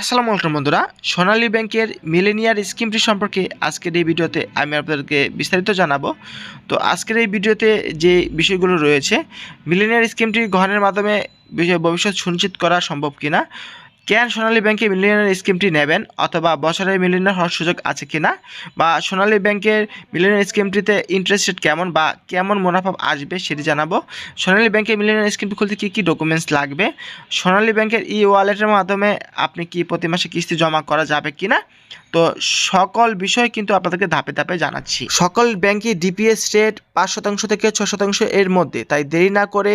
আসসালামু আলাইকুম বন্ধুরা। সোনালী ব্যাংকের মিলেনিয়ার স্কিমটি সম্পর্কে আজকের এই ভিডিওতে আমি আপনাদেরকে বিস্তারিত জানাব। তো আজকের এই ভিডিওতে যে বিষয়গুলো রয়েছে, মিলেনিয়ার স্কিমটি গ্রহণের মাধ্যমে ভবিষ্যৎ সুনিশ্চিত করা সম্ভব কিনা কেন সোনালী ব্যাংকে মিলিয়নার স্কিমটি নেবেন অথবা বছরে মিলিয়নার হওয়ার সুযোগ আছে কিনা? বা সোনালী ব্যাংকের মিলিয়নার স্কিমটিতে ইন্টারেস্ট রেট কেমন বা কেমন মুনাফা আসবে সেটি জানাব। সোনালী ব্যাংকের মিলিয়নার স্কিমটি খুলতে কী কী ডকুমেন্টস লাগবে? সোনালী ব্যাংকের ই ওয়ালেটের মাধ্যমে আপনি কি প্রতি মাসে কিস্তি জমা করা যাবে কিনা? তো সকল বিষয় কিন্তু আপনাদেরকে ধাপে ধাপে জানাচ্ছি। সকল ব্যাংকই ডিপিএস রেট পাঁচ শতাংশ থেকে ছ শতাংশ এর মধ্যে, তাই দেরি না করে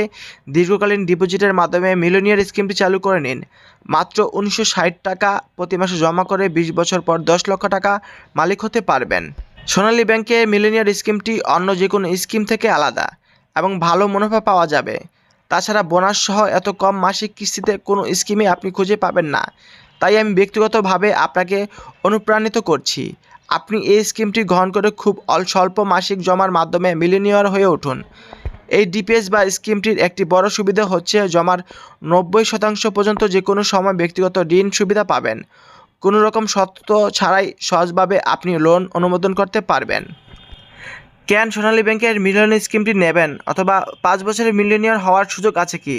দীর্ঘকালীন ডিপোজিটের মাধ্যমে মিলিয়নিয়ার স্কিমটি চালু করে নিন। মাত্র উনিশশো ষাট টাকা প্রতি মাসে জমা করে বিশ বছর পর দশ লক্ষ টাকা মালিক হতে পারবেন। সোনালী ব্যাংকে মিলেনিয়ার স্কিমটি অন্য যে কোনো স্কিম থেকে আলাদা এবং ভালো মুনাফা পাওয়া যাবে। তাছাড়া বোনাস সহ এত কম মাসিক কিস্তিতে কোনো স্কিমে আপনি খুঁজে পাবেন না। তাই আমি ব্যক্তিগতভাবে আপনাকে অনুপ্রাণিত করছি। আপনি এই স্কিমটি গ্রহণ করে খুব অল স্বল্প মাসিক জমার মাধ্যমে মিলেনিয়ার হয়ে উঠুন। এই ডিপিএস বা স্কিমটির একটি বড় সুবিধা হচ্ছে জমার নব্বই শতাংশ পর্যন্ত যে কোনো সময় ব্যক্তিগত ঋণ সুবিধা পাবেন। কোনো রকম শর্ত ছাড়াই সহজভাবে আপনি লোন অনুমোদন করতে পারবেন। ক্যান সোনালী ব্যাংকের মিলিয়ন স্কিমটি নেবেন? অথবা পাঁচ বছরের মিলিয়নিয়ার হওয়ার সুযোগ আছে কি?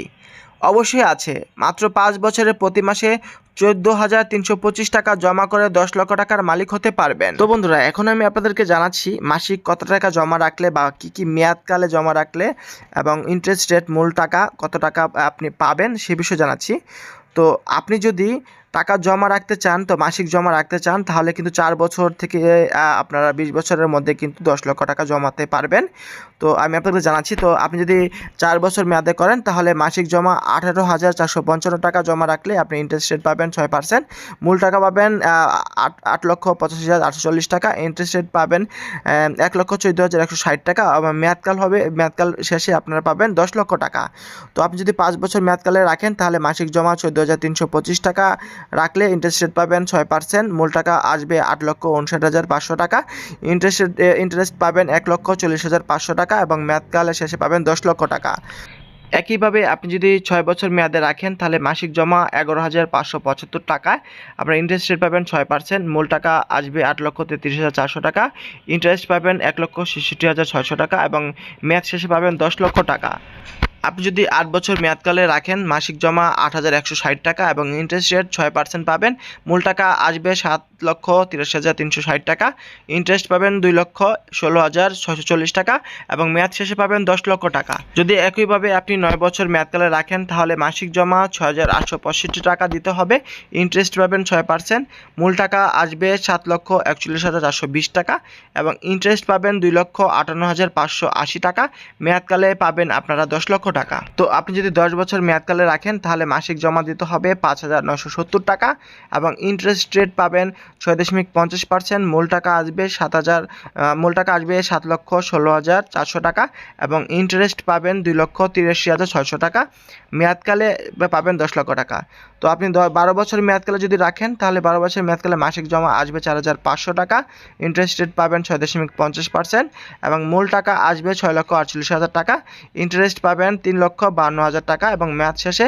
অবশ্যই আছে। মাত্র পাঁচ বছরে প্রতি মাসে চোদ্দ হাজার তিনশো পঁচিশ টাকা জমা করে দশ লক্ষ টাকার মালিক হতে পারবেন। তো বন্ধুরা, এখন আমি আপনাদেরকে জানাচ্ছি মাসিক কত টাকা জমা রাখলে বা কি কি মেয়াদকালে জমা রাখলে এবং ইন্টারেস্ট রেট মূল টাকা কত টাকা আপনি পাবেন সে বিষয়ে জানাচ্ছি। তো আপনি যদি টাকা জমা রাখতে চান তো মাসিক জমা রাখতে চান, তাহলে কিন্তু চার বছর থেকে আপনারা বিশ বছরের মধ্যে কিন্তু দশ লক্ষ টাকা জমাতে পারবেন। তো আমি আপনাদের জানাচ্ছি, তো আপনি যদি চার বছর মেয়াদে করেন, তাহলে মাসিক জমা আঠারো হাজার চারশো পঞ্চান্ন টাকা জমা রাখলে আপনি ইন্টারেস্ট রেট পাবেন ছয় পার্সেন্ট মূল টাকা পাবেন আট আট লক্ষ পঁচাশি হাজার আটশো চল্লিশ টাকা ইন্টারেস্ট রেট পাবেন এক লক্ষ চোদ্দ হাজার একশো ষাট টাকা মেয়াদকাল হবে, মেয়াদকাল শেষে আপনারা পাবেন দশ লক্ষ টাকা। তো আপনি যদি পাঁচ বছর মেয়াদকালে রাখেন, তাহলে মাসিক জমা চোদ্দ হাজার তিনশো পঁচিশ টাকা রাখলে ইন্টারেস্ট রেট পাবেন ছয় পার্সেন্ট মূল টাকা আসবে আট লক্ষ উনষাট হাজার পাঁচশো টাকা। ইন্টারেস্ট ইন্টারেস্ট পাবেন এক লক্ষ চল্লিশ হাজার পাঁচশো টাকা এবং মেয়াদকালে শেষে পাবেন দশ লক্ষ টাকা। একইভাবে আপনি যদি ছয় বছর মেয়াদে রাখেন, তাহলে মাসিক জমা এগারো হাজার পাঁচশো পঁচাত্তর টাকায়। আপনার ইন্টারেস্ট রেট পাবেন ছয় পার্সেন্ট মূল টাকা আসবে আট লক্ষ তেত্রিশ হাজার চারশো টাকা। ইন্টারেস্ট পাবেন এক লক্ষ ছেষট্টি হাজার ছয়শো টাকা এবং মেয়াদ শেষে পাবেন দশ লক্ষ টাকা। আপনি যদি আট বছর মেয়াদকালে রাখেন, মাসিক জমা আট হাজার একশো ষাট টাকা এবং ইন্টারেস্ট রেট ছয় পার্সেন্ট পাবেন। মূল টাকা আসবে সাত লক্ষ তিরাশি হাজার তিনশো ষাট টাকা। ইন্টারেস্ট পাবেন দুই লক্ষ ষোলো হাজার ছশো চল্লিশ টাকা এবং মেয়াদ শেষে পাবেন দশ লক্ষ টাকা। যদি একইভাবে আপনি নয় বছর মেয়াদকালে রাখেন, তাহলে মাসিক জমা ছয় হাজার আটশো পঁয়ষট্টি টাকা দিতে হবে। ইন্টারেস্ট পাবেন ছয় পার্সেন্ট মূল টাকা আসবে সাত লক্ষ একচল্লিশ হাজার চারশো বিশ টাকা এবং ইন্টারেস্ট পাবেন দুই লক্ষ আটান্ন হাজার পাঁচশো আশি টাকা। মেয়াদকালে পাবেন আপনারা দশ লক্ষ টাকা। তো আপনি যদি দশ বছর মেয়াদকালে রাখেন, তাহলে মাসিক জমা দিতে হবে পাঁচ হাজার নশো সত্তর টাকা এবং ইন্টারেস্ট রেট পাবেন ছয় দশমিক পঞ্চাশ পার্সেন্ট মূল টাকা আসবে সাত হাজার মূল টাকা আসবে সাত লক্ষ ষোলো হাজার চারশো টাকা এবং ইন্টারেস্ট পাবেন দুই লক্ষ তিরাশি হাজার ছয়শো টাকা। মেয়াদকালে পাবেন দশ লক্ষ টাকা। তো আপনি বারো বছর মেয়াদকালে যদি রাখেন, তাহলে বারো বছর মেয়াদকালে মাসিক জমা আসবে চার হাজার পাঁচশো টাকা। ইন্টারেস্ট রেট পাবেন ছয় দশমিক পঞ্চাশ পার্সেন্ট এবং মূল টাকা আসবে ছয় লক্ষ আটচল্লিশ হাজার টাকা। ইন্টারেস্ট পাবেন তিন লক্ষ বান্ন হাজার টাকা এবং মেয়াদ শেষে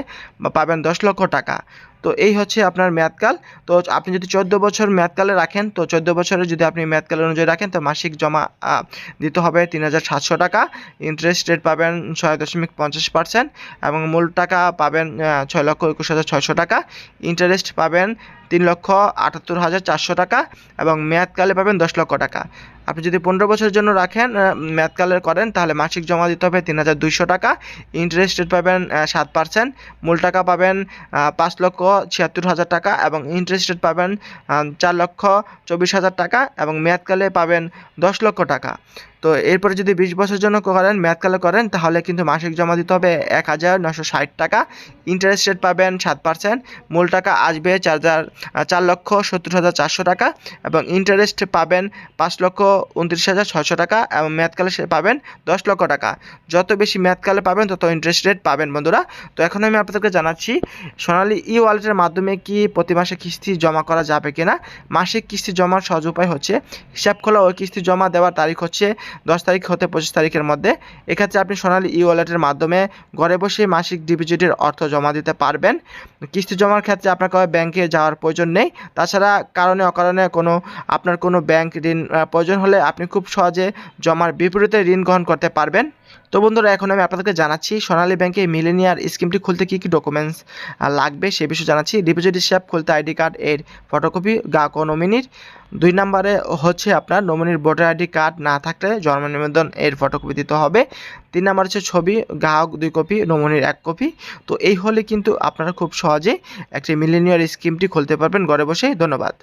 পাবেন দশ লক্ষ টাকা। তো এই হচ্ছে আপনার মেয়াদকাল। তো আপনি যদি চোদ্দ বছর মেয়াদকালে রাখেন, তো চোদ্দ বছরে যদি আপনি মেয়াদকাল অনুযায়ী রাখেন, তো মাসিক জমা দিতে হবে তিন হাজার সাতশো টাকা। ইন্টারেস্ট রেট পাবেন ছয় দশমিক পঞ্চাশ পার্সেন্ট এবং মূল টাকা পাবেন ছয় লক্ষ একুশ হাজার ছয়শো টাকা। ইন্টারেস্ট পাবেন তিন লক্ষ আটাত্তর হাজার চারশো টাকা এবং মেয়াদকালে পাবেন দশ লক্ষ টাকা। আপনি যদি পনেরো বছরের জন্য রাখেন মেয়াদকালে করেন, তাহলে মাসিক জমা দিতে হবে তিন হাজার দুইশো টাকা। ইন্টারেস্ট রেট পাবেন সাত পার্সেন্ট মূল টাকা পাবেন পাঁচ লক্ষ ছিয়াত্তর হাজার টাকা এবং ইন্টারেস্ট রেট পাবেন চার লক্ষ চব্বিশ হাজার টাকা এবং মেয়াদকালে পাবেন দশ লক্ষ টাকা। তো এরপরে যদি বিশ বছরের জন্য করেন মেয়াদকালে করেন, তাহলে কিন্তু মাসিক জমা দিতে হবে এক হাজার নশো ষাট টাকা। ইন্টারেস্ট রেট পাবেন সাত পার্সেন্ট মূল টাকা আসবে চার হাজার চার লক্ষ সত্তর হাজার চারশো টাকা এবং ইন্টারেস্ট পাবেন পাঁচ লক্ষ উনত্রিশ হাজার ছশো টাকা এবং মেয়াদকালে পাবেন দশ লক্ষ টাকা। যত বেশি মেয়াদকালে পাবেন, তত ইন্টারেস্ট রেট পাবেন বন্ধুরা। তো এখন আমি আপনাদেরকে জানাচ্ছি, সোনালী ই ওয়ালেটের মাধ্যমে কি প্রতি মাসে কিস্তি জমা করা যাবে কিনা? মাসিক কিস্তি জমার সহজ উপায় হচ্ছে, হিসাব খোলা ওই কিস্তি জমা দেওয়ার তারিখ হচ্ছে দশ তারিখ হতে পঁচিশ তারিখের মধ্যে। এক্ষেত্রে আপনি সোনালী ই ওয়ালেটের মাধ্যমে ঘরে বসে মাসিক ডিপোজিটের অর্থ জমা দিতে পারবেন। কিস্তি জমার ক্ষেত্রে আপনাকে ব্যাংকে যাওয়ার প্রয়োজন নেই। তাছাড়া কারণে অকারণে কোনো, আপনার কোনো ব্যাংক ঋণ প্রয়োজন হলে আপনি খুব সহজে জমার বিপরীতে ঋণ গ্রহণ করতে পারবেন। তো বন্ধুরা, এখন আমি আপনাদেরকে জানাচ্ছি, সোনালী ব্যাংকে মিলেনিয়ার স্কিমটি খুলতে কী কী ডকুমেন্টস লাগবে সে বিষয়ে জানাচ্ছি। ডিপোজিট হিসাব, খুলতে আইডি কার্ড, এর ফটোকপি গ্রাহক নমিনির। দুই নম্বরে হচ্ছে আপনার নমিনির ভোটার আইডি কার্ড না থাকলে জন্ম নিবন্ধন এর ফটোকপি দিতে হবে। তিন নম্বর হচ্ছে ছবি, গ্রাহক দুই কপি নমিনির এক কপি। তো এই হলে কিন্তু আপনারা খুব সহজে একটি মিলেনিয়ার স্কিমটি খুলতে পারবেন ঘরে বসেই। ধন্যবাদ।